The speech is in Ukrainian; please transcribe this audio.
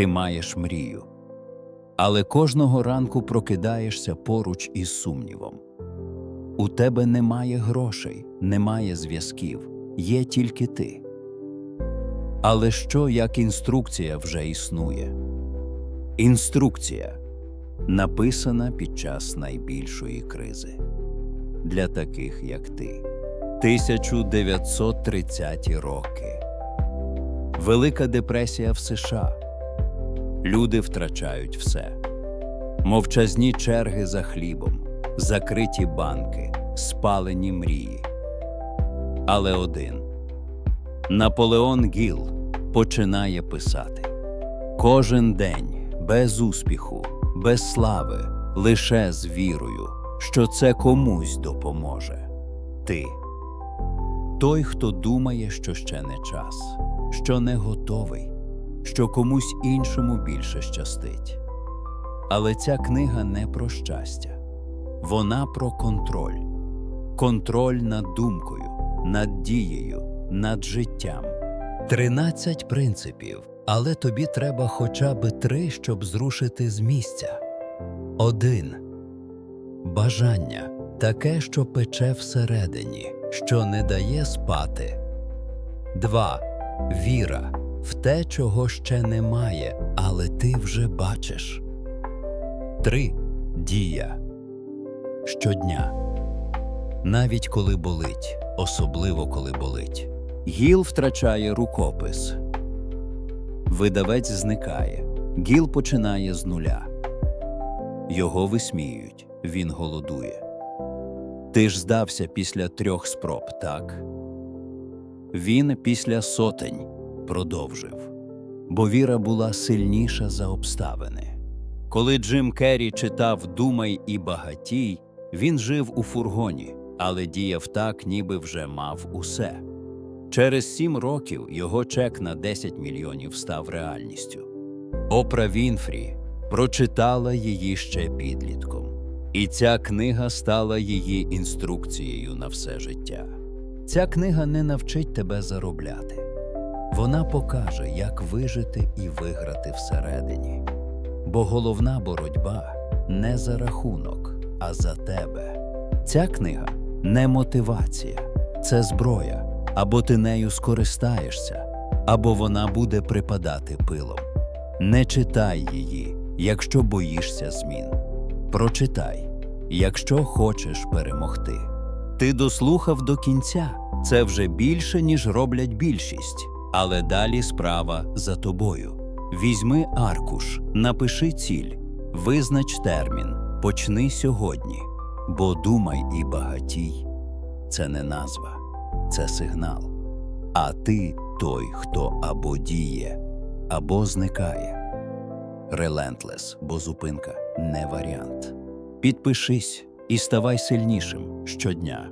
Ти маєш мрію. Але кожного ранку прокидаєшся поруч із сумнівом. У тебе немає грошей, немає зв'язків, є тільки ти. Але що як інструкція вже існує? Інструкція написана під час найбільшої кризи для таких, як ти. 1930 роки. Велика депресія в США. Люди втрачають все. Мовчазні черги за хлібом, закриті банки, спалені мрії. Але один Наполеон Гіл починає писати кожен день без успіху, без слави, лише з вірою, що це комусь допоможе. Ти той, хто думає, що ще не час, що не готовий, що комусь іншому більше щастить. Але ця книга не про щастя, вона про контроль, контроль над думкою, над дією, над життям. Тринадцять принципів, але тобі треба хоча б три, щоб зрушити з місця. Один бажання таке, що пече всередині, що не дає спати. Два віра в те, чого ще немає, але ти вже бачиш. Три дія щодня. Навіть коли болить, особливо коли болить. Гіл втрачає рукопис. Видавець зникає. Гіл починає з нуля. Його висміюють, він голодує. Ти ж здався після трьох спроб, так? Він після сотень продовжив, бо віра була сильніша за обставини. Коли Джим Керрі читав Думай і багатій, він жив у фургоні, але діяв так, ніби вже мав усе. Через сім років його чек на 10 мільйонів став реальністю. Опра Вінфрі прочитала її ще підлітком, і ця книга стала її інструкцією на все життя. Ця книга не навчить тебе заробляти. Вона покаже, як вижити і виграти всередині. Бо головна боротьба не за рахунок, а за тебе. Ця книга не мотивація, це зброя. Або ти нею скористаєшся, або вона буде припадати пилом. Не читай її, якщо боїшся змін. Прочитай, якщо хочеш перемогти. Ти дослухав до кінця. Це вже більше, ніж роблять більшість, але далі справа за тобою. Візьми аркуш, напиши ціль, визнач термін, почни сьогодні, бо думай і багатій це не назва, це сигнал. А ти той, хто або діє, або зникає. Relentless, бо зупинка не варіант. Підпишись і ставай сильнішим щодня.